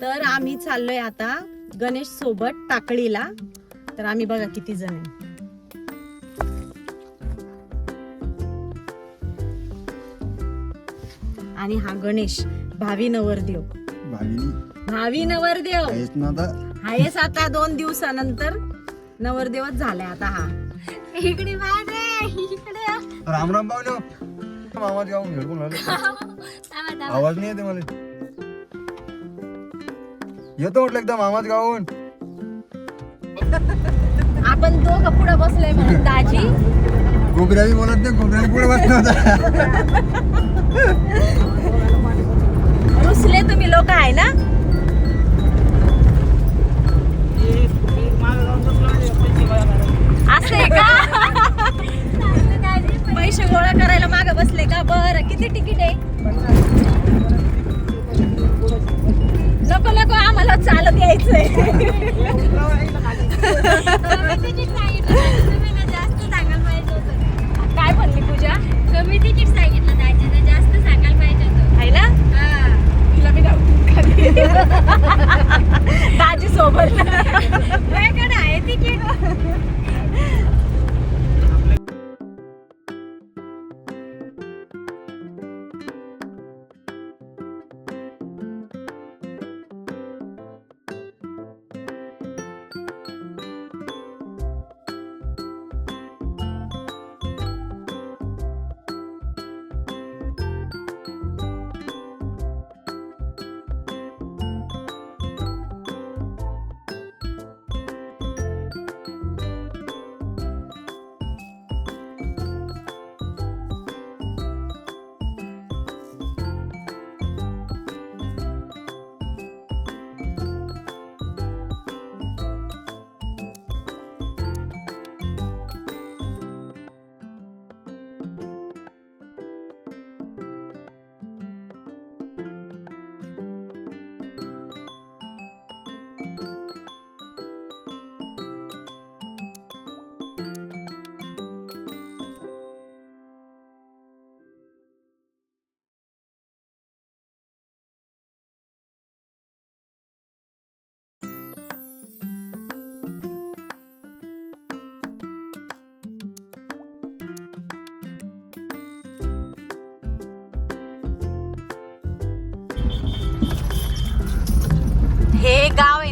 तर आम्ही चाललोय आता गणेश सोबत टाकळीला तर आम्ही बघा किती जण आहे. आणि हा गणेश भावी नवरदेव. भाविनी भावी नवरदेव. आहेस ना आता. दोन दिवसानंतर नवरदेवच झालाय आता हा. इकडे बाहेर रे, इकडे राम राम थांबा. आवाज नाही येते मला. येतो म्हटलं एकदम आवाज गाऊन. आपण दोघं पुढे बसलोय म्हणून दाजी. गोबऱ्याही बोलत नाही गोबऱ्याही पुढे बसला होता. रुसले तुम्ही लोक आहे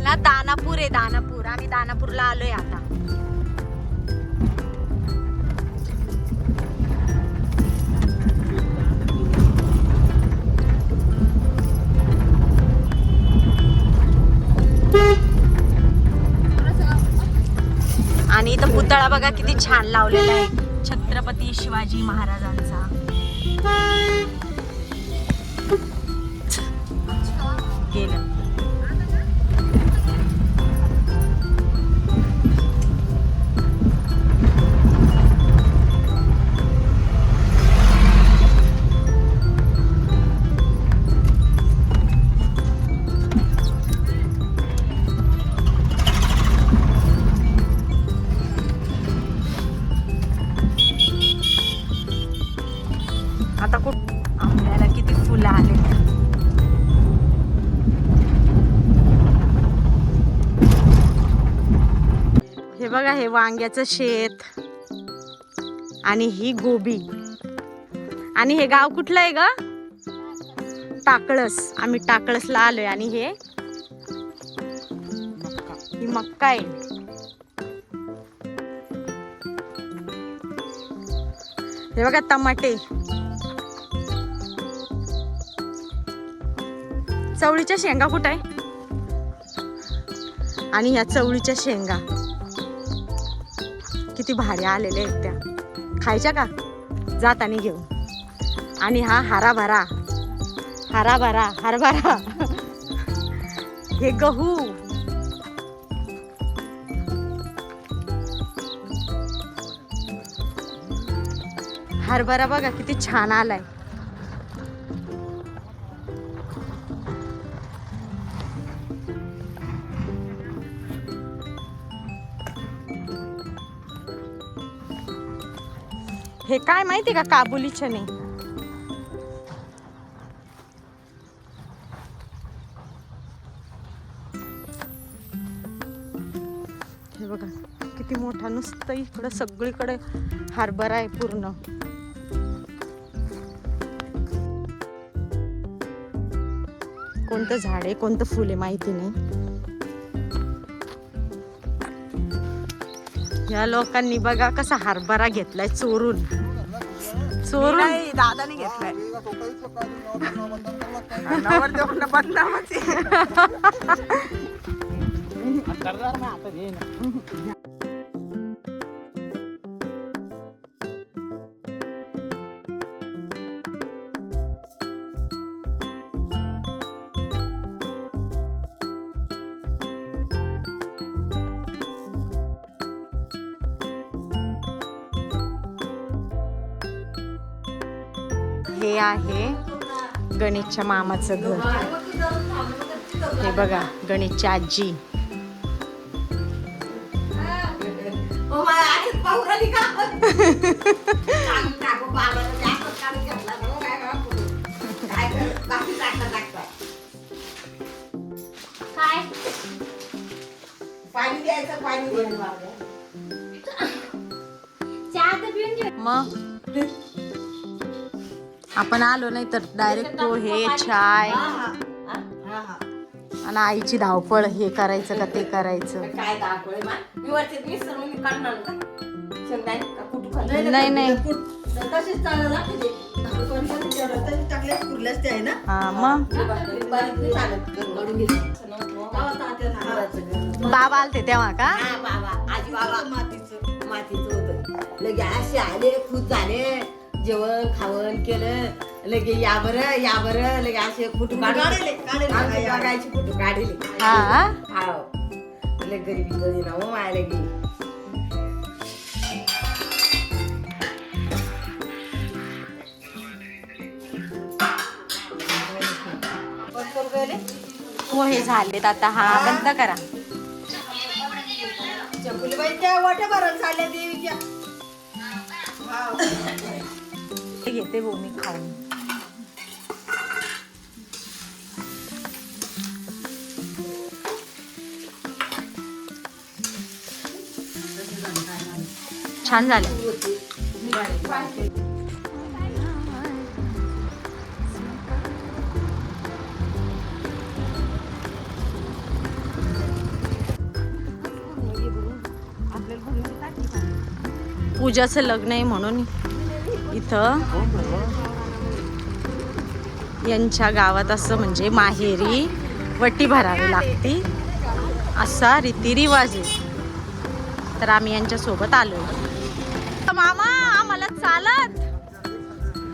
ना दानापूर आहे दानापूर. आम्ही दानापूरला आलोय आता. आणि इथं पुतळा बघा किती छान लावलेला आहे. छत्रपती शिवाजी महाराजांचा. हे बघा हे वांग्याचं शेत. आणि ही गोबी. आणि हे गाव कुठलं आहे ग? टाकळस. आम्ही टाकळसला आलोय. आणि हे? ही मक्का आहे. हे बघा टमाटे. चवळीच्या शेंगा कुठं आहे? आणि ह्या चवळीच्या शेंगा. किती भारी आलेल्या आहेत त्या. खायच्या का? जाताना घेऊ आणि हा हराभरा. हराभरा हरभरा. हे गहू. हरभरा बघा किती छान आलाय. हे काय माहिती का काबुली चणे हे बघा किती मोठा नुसतं इकडं सगळीकडे हार्बर आहे पूर्ण. कोणतं झाड आहे कोणतं फुले आहे माहिती नाही. या लोकांनी बघा कसा हरभरा घेतलाय चोरून. चोरून. दादाने घेतलाय. बदनामच हे आहे गणेशच्या मामाचं घर. हे बघा गणेशची आजी. पाणी द्यायचं पाणी मग? आपण आलो नाही तर डायरेक्ट पोहे चाय. आणि आईची धावपळ हे करायचं का ते करायचं काय दाखवलंय मा? मी वरचे मिसळ मी काढणार का? शेंगदाणे का कुठं खाल्लं? नाही नाही तशीच चालत राहते ते. आपण पण जेवढं तरी टाकल्यास पुरल्यास ते आहे ना हा मग बारीक नाही चालत गडून घेतलं. तेव्हा तात्या सांगायचं. बाबा आलते तेव्हा का हा बाबा आजी बाबा मातीचं मातीचं होतं लगे असे आले खुश झाले जेवण खावण केलं लगे या बरं या बरं लगे असे फोटो काढले बघायचे फोटो काढले. हा? हाव. लगे गरीबी ना हो माय लगे. पोहे झालेत आता. हा बंद करा. चकुलीबाईच्या वाट्या भरण झाल्या देवीच्या. हे. घेते भाऊ मी खाऊन. छान झाले. पूजाचं लग्न आहे म्हणून. इथं यांच्या गावात असं म्हणजे माहेरी वटी भरावी लागते. असा रीतिरिवाज आहे. तर आम्ही यांच्या सोबत आलो मामा आम्हाला चालत.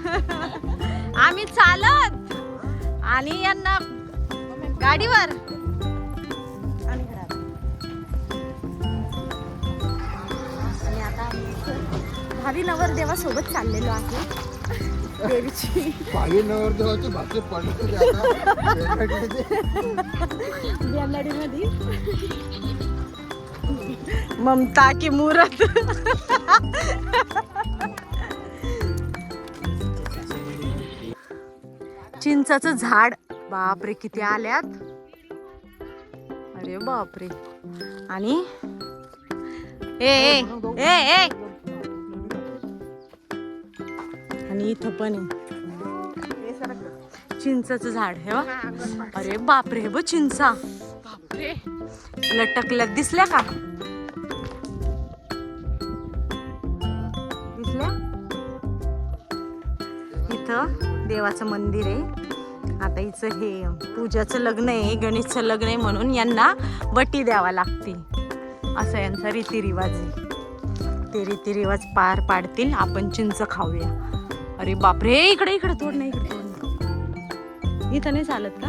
आम्ही चालत. आणि यांना गाडीवर. भावी नवरदेवासोबत चाललेलो आहे. देवीची. पाहिजे नवरदेवाचे भाषे पडले मध्ये ममता की मुरत चिंचाचं झाड. बापरे किती आल्यात. अरे बापरे. आणि ए ए ए. आणि इथं पण आहे. चिंचाचं झाड हे. अरे बापरे हे बघ चिंचा. बापरे. लटकल्यात दिसल्या का? दिसल्या? इथं देवाचं मंदिर आहे. आता हिचं हे पूजाचं लग्न आहे गणेशचं लग्न आहे म्हणून यांना वटी द्यावा लागते असा यांचा रीतिरिवाज आहे. ते रीतिरिवाज पार पाडतील. आपण चिंच खाऊया. अरे बापरे इकडे इकडे तोड नाही इकडे तोड नाही. इथं नाही चालत का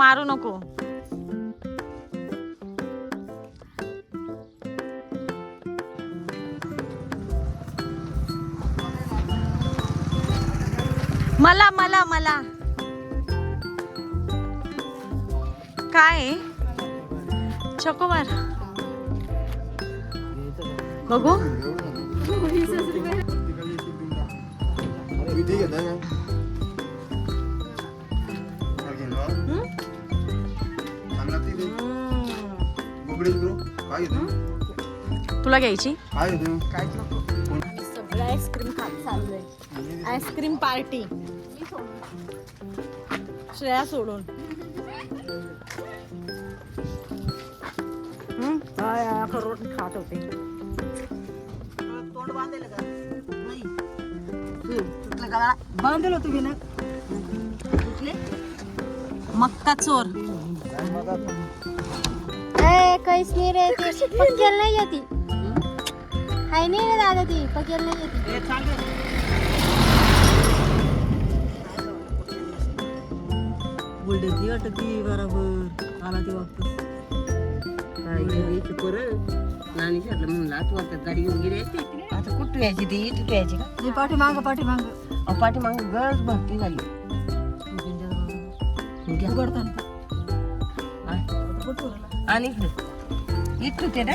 मारू नको. मला मला मला. काय आहे? चकोबार. बघू. तुला घ्यायची? सगळं आईस्क्रीम खात चाललंय. Ice cream party. श्रेया सोडून. खात होते. बांधलं तुम्ही ना मक्का चोर. काहीच नाही रे ती पकेल नाही येते हाय नाही रे दादा ती पकेल नाही येते बुलढाची वाटत ती बरोबर आला ती वापस काय घ्यायची परत नानी शेटला म्हणलं आता वाटत गाडी घेऊन गेली असती. आता कुठं यायची ती इथं यायची का पाठी माग पाठी माग अहो पाठीमाग गरज भरती झाली? आणि इकडं इथं ते ना